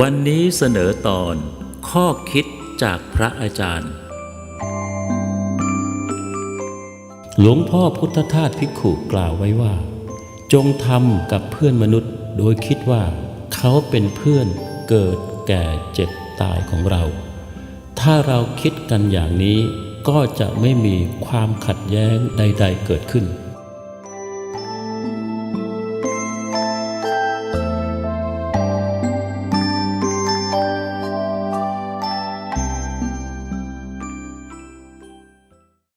วันนี้เสนอตอนข้อคิดจากพระอาจารย์ หลวงพ่อพุทธทาสภิกขุกล่าวไว้ว่า จงทำกับเพื่อนมนุษย์โดยคิดว่า เขาเป็นเพื่อนเกิดแก่เจ็บตายของเรา ถ้าเราคิดกันอย่างนี้ก็จะไม่มีความขัดแย้งใด ๆเกิดขึ้น